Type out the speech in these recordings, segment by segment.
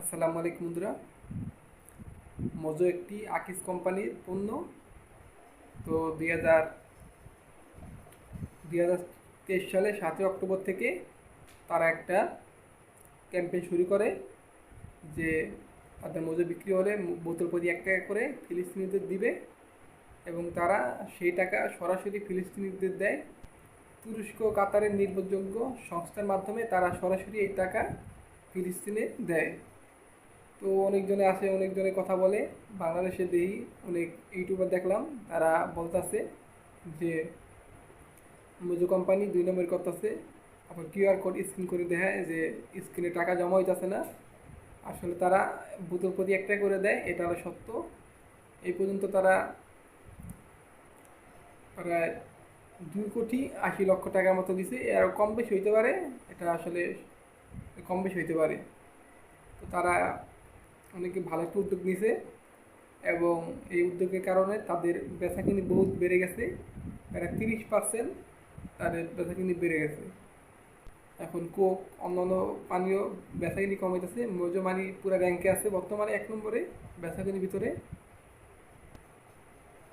আসসালামু আলাইকুম বন্ধুরা। মোজো একটি আকিস কোম্পানির পণ্য। তো দুই হাজার দুই হাজার তেইশ সালে সাতই অক্টোবর থেকে তারা একটা ক্যাম্পেইন শুরু করে যে তাদের মোজো বিক্রি হলে বোতল প্রতি এক টাকা করে ফিলিস্তিনিদের দিবে এবং তারা সেই টাকা সরাসরি ফিলিস্তিনিদের দেয়। তুরস্ক কাতারের নির্ভরযোগ্য সংস্থার মাধ্যমে তারা সরাসরি এই টাকা ফিলিস্তিনে দেয়। তো অনেকজনে আসে অনেকজনে কথা বলে। বাংলাদেশে দেখি অনেক ইউটিউবার দেখলাম, তারা বলতেছে যে, মোজো কোম্পানি দুই নম্বর করতেছে, আবার কিউআর কোড স্ক্রিন করে দেখায় যে স্ক্রিনে টাকা জমা হইতেছে না। আসলে তারা বোতল প্রতি একটা করে দেয়, এটা হলো সত্য। এই পর্যন্ত তারা প্রায় দুই কোটি আশি লক্ষ টাকার মতো দিছে। আর কম বেশি হইতে পারে, এটা আসলে কম বেশি হইতে পারে। তো তারা অনেকে ভালো একটা উদ্যোগ নিছে এবং এই উদ্যোগের কারণে তাদের বেচাকিনি বহুত বেড়ে গেছে। প্রায় তিরিশ পার্সেন্ট তাদের বেচাকিনি বেড়ে গেছে। এখন কোক, অন্যান্য পানীয় বেচাকিনি কমাইতেছে। মজো মানি পুরো র্যাঙ্কে আছে। বর্তমানে এক নম্বরে বেচাকিনির ভিতরে।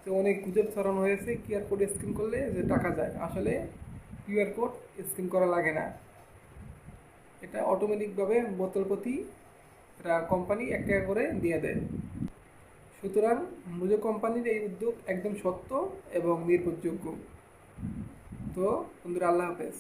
তো অনেক গুজব ছড়ানো হয়েছে। কিউআর কোড স্ক্যান করলে যে টাকা যায়। আসলে কিউআর কোড স্ক্যান করা লাগে না। এটা অটোমেটিকভাবে বোতল প্রতি এটা কোম্পানি এক টাকা করে দিয়ে দেয়। সুতরাং মুজো কোম্পানির এই উদ্যোগ একদম সত্য এবং নির্ভরযোগ্য। তো বন্ধুরা, আল্লাহ হাফেজ।